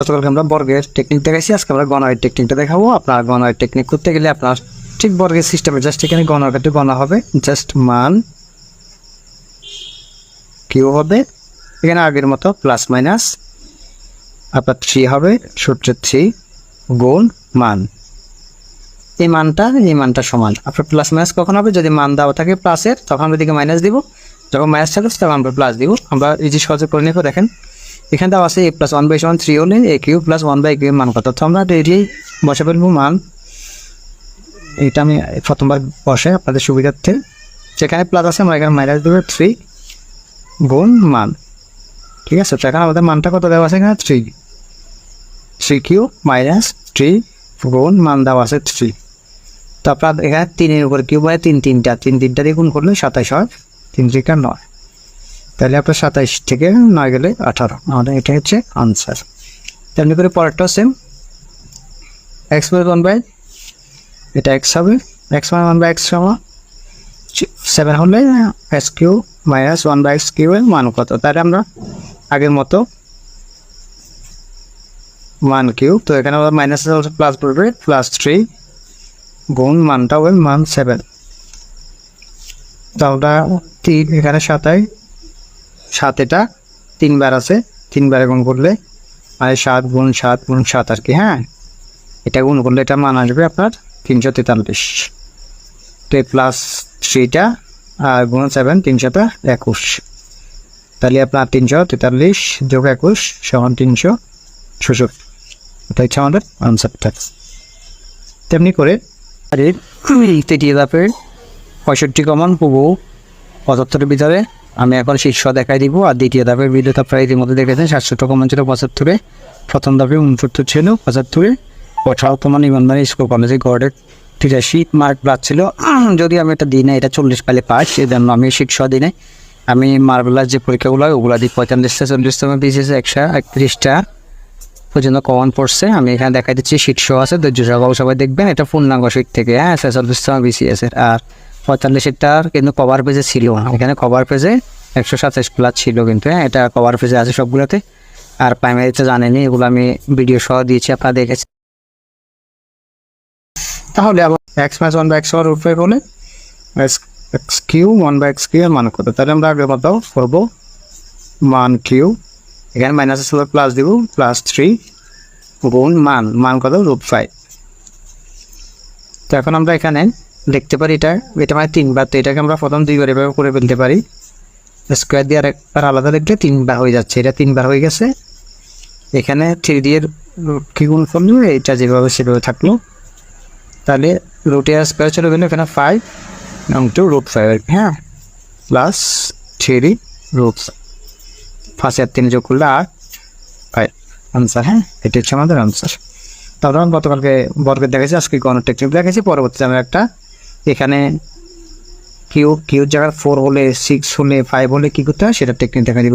গতকালকে আমরা বর্গের টেকনিক দেখাইছি। আজকে আমরা গণয়ের টেকনিকটা দেখাবো। আপনার গণয়ের টেকনিক করতে গেলে আপনার ঠিক বর্গের সিস্টেমে জাস্ট এখানে গণকাতে গণা হবে। জাস্ট মান কিউ হবে। এখানে আগের মতো প্লাস মাইনাস আপনার থ্রি হবে, সূত্র থ্রি গুণ মান। এই মানটা এই মানটা সমান। আপনার প্লাস মাইনাস কখন হবে? যদি মান দেওয়া থাকে প্লাসের তখন আমরা দিকে মাইনাস দিব। যখন মাইনাস থাকবে, তখন আমরা প্লাস দিব। আমরা এই যে সহজে করে নিব, দেখেন। এখানে দেওয়া আছে এ প্লাস ওয়ান বাই সমান থ্রি হলে A Q plus one by Q মান কত? তো আমরা এটাই বসে ফেলব মান। এটা আমি প্রথমবার বসে আপনাদের সুবিধার্থে। যেখানে প্লাস আছে, আমরা এখানে মাইনাস দেবো থ্রি গুণ মান। ঠিক আছে? তো এখানে আমাদের মানটা কত দেওয়া আছে এখানে? Three three cube minus three গুণ মান দেওয়া আছে থ্রি তো আপনার এখানে তিনের উপরে কিউ মানে তিন তিনটা। তিন তিনটা দিয়ে গুণ করলে সাতাইশ হয়। তিন থেকে নয়। তাহলে আপনার সাতাইশ থেকে নয় গেলে আঠারো। আমাদের এটা হচ্ছে আনসার তেমনি করে পরেরটাও same X plus one by এটা এক্স হবে। এক্স মানে ওয়ান বাই এক্স সমান সেভেন হলে X cube minus one by X cube এর মান কত? তাহলে আমরা আগের মতো মান কিউ তো এখানে আমরা মাইনাস প্লাস পড়বে প্লাস থ্রি গুণ মানটা হবে মান সেভেন তাহলে তিন এখানে সাতাই সাত এটা, তিনবার আছে, তিনবার গুণ করলে মানে সাত গুণ সাত গুণ সাত আর কি হ্যাঁ? এটা গুণ করলে এটা মান আসবে আপনার তিনশো তেতাল্লিশ। তো প্লাস থ্রিটা আর গুণ সেভেন তিনশোটা একুশ। তাহলে আপনার তিনশো তেতাল্লিশ যোগ একুশ সমান তিনশো ছেষট্টি এটা হচ্ছে আমাদের আনসারটা তেমনি করে আর তৃতীয় ধাপের পঁয়ষট্টি কমন পুবু পঁচাত্তরের ভিতরে আমি এখন শীর্ষ দেখাই দিব আর দ্বিতীয় ধাপের ভিডিওটা প্রায় ইতিমধ্যে দেখেছেন সাতষট্টি কমন ছিল পঁচাত্তরে। প্রথম ধাপে উনসত্তর ছিল পঁচাত্তরে। কমন ইমানবাড়ি স্কুল কলেজে গড়ের তিরাশি মার্ক ছিল। যদি আমি এটা দিই না, এটা চল্লিশ পাইলে পাস সেজন্য আমি শীর্ষ দিই নাই। আমি মার্বেলার যে পরীক্ষাগুলো হয়, ওগুলো দিই। পঁয়তাল্লিশটা চল্লিশটা দিয়েছে একশো একত্রিশটা পর্যন্ত কমন পড়ছে। আমি এখানে দেখাই দিচ্ছি, শীর্ষ আছে, ধৈর্য সবাই দেখবেন। এটা পূর্ণাঙ্গ শীট থেকে হ্যাঁ ছেচল্লিশ সময় বিসিএস এর। আর পঁয়তাল্লিশেরটার কিন্তু কভার পেজে ছিল। না এখানে কভার পেজে একশো সাতাশ প্লাস ছিল কিন্তু হ্যাঁ এটা কভার পেজে আছে সবগুলোতে। আর প্রাইমারিতে জানেনি এগুলো আমি ভিডিও সহ দিয়েছি, আপনারা দেখেছি তাহলে আবার X minus one by X war উপরে বলে X cube one by X cube মান কত? তাহলে আমরা আগে মতো করব। মান কিউ এখানে মাইনাস ছিল প্লাস দিব প্লাস থ্রি গুণ মান মান কত? রুট ফাইভ তো এখন আমরা এখানে দেখতে পারি এটা। এটা মানে তিনবার তো এটাকে আমরা প্রথম দুইবার এভাবে করে ফেলতে পারি। স্কোয়ার দিয়ে আর একবার আলাদা দেখলে তিনবার হয়ে যাচ্ছে। এটা তিনবার হয়ে গেছে। এখানে থ্রি দিয়ে কি গুণ করল এটা যেভাবে সেভাবে থাকল। তাহলে রুট এর স্কোয়ার চলে গেলো এখানে ফাইভ এবং টু রুট ফাইভ হ্যাঁ? প্লাস থ্রি রুট ফার্স্ট আর তিন যোগ করলে আট। ফাইভ আনসার হ্যাঁ? এটা হচ্ছে আমাদের আনসার তারপর আমরা গতকালকে বর্গের দেখেছি আজকে গণ টেকনিক দেখেছি পরবর্তীতে আমরা একটা এখানে কিউ কিউ জায়গায় ফোর হলে সিক্স হলে ফাইভ হলে কী করতে হয়? সেটা টেকনিক দেখা দিব।